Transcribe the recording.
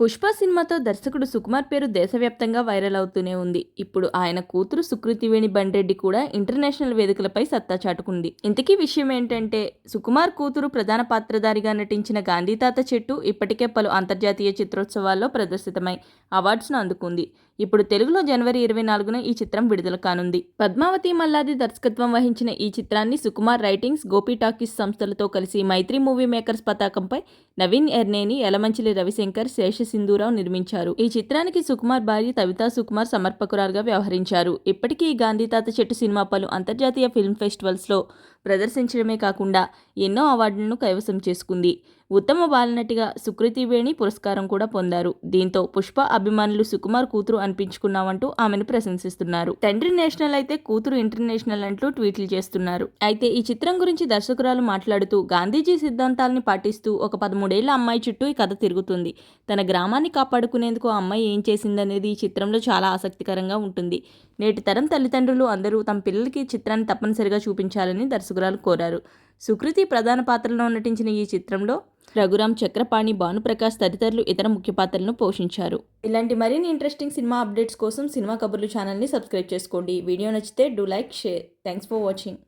పుష్ప సినిమాతో దర్శకుడు సుకుమార్ పేరు దేశవ్యాప్తంగా వైరల్ అవుతూనే ఉంది. ఇప్పుడు ఆయన కూతురు సుకృతివేణి బండ్రెడ్డి కూడా ఇంటర్నేషనల్ వేదికలపై సత్తా చాటుకుంది. ఇంతకీ విషయం ఏంటంటే సుకుమార్ కూతురు ప్రధాన పాత్రధారిగా నటించిన గాంధీ తాత చెట్టు ఇప్పటికే పలు అంతర్జాతీయ చిత్రోత్సవాల్లో ప్రదర్శితమై అవార్డ్స్ను అందుకుంది. ఇప్పుడు తెలుగులో జనవరి ఇరవై నాలుగున ఈ చిత్రం విడుదల కానుంది. పద్మావతి మల్లాది దర్శకత్వం వహించిన ఈ చిత్రాన్ని సుకుమార్ రైటింగ్స్ గోపి టాకీస్ సంస్థలతో కలిసి మైత్రి మూవీ మేకర్స్ పతాకంపై నవీన్ ఎర్నేని యలమంచిలి రవిశంకర్ శేష సింధూరావు నిర్మించారు. ఈ చిత్రానికి సుకుమార్ భార్య తవితా సుకుమార్ సమర్పకురాలుగా వ్యవహరించారు. ఇప్పటికీ ఈ గాంధీ తాత చెట్టు సినిమా పలు అంతర్జాతీయ ఫిల్మ్ ఫెస్టివల్స్లో ప్రదర్శించడమే కాకుండా ఎన్నో అవార్డులను కైవసం చేసుకుంది. ఉత్తమ బాలనటిగా సుకృతి వేణి పురస్కారం కూడా పొందారు. దీంతో పుష్ప అభిమానులు సుకుమార్ కూతురు అనిపించుకున్నామంటూ ఆమెను ప్రశంసిస్తున్నారు. తండ్రి నేషనల్ అయితే కూతురు ఇంటర్నేషనల్ అంటూ ట్వీట్లు చేస్తున్నారు. అయితే ఈ చిత్రం గురించి దర్శకురాలు మాట్లాడుతూ గాంధీజీ సిద్ధాంతాలని పాటిస్తూ ఒక పదమూడేళ్ళ అమ్మాయి చుట్టూ ఈ కథ తిరుగుతుంది. తన గ్రామాన్ని కాపాడుకునేందుకు అమ్మాయి ఏం చేసిందనేది ఈ చిత్రంలో చాలా ఆసక్తికరంగా ఉంటుంది. నేటి తరం తల్లిదండ్రులు అందరూ తమ పిల్లలకి చిత్రాన్ని తప్పనిసరిగా చూపించాలని దర్శకురాలు కోరారు. సుకృతి ప్రధాన పాత్రలో నటించిన ఈ చిత్రంలో రఘురామ్ చక్రపాణి భానుప్రకాష్ తదితరులు ఇతర ముఖ్య పాత్రలను పోషించారు. ఇలాంటి మరిన్ని ఇంట్రెస్టింగ్ సినిమా అప్డేట్స్ కోసం సినిమా కబుర్లు ఛానల్ని సబ్స్క్రైబ్ చేసుకోండి. వీడియో నచ్చితే do like share. Thanks for watching.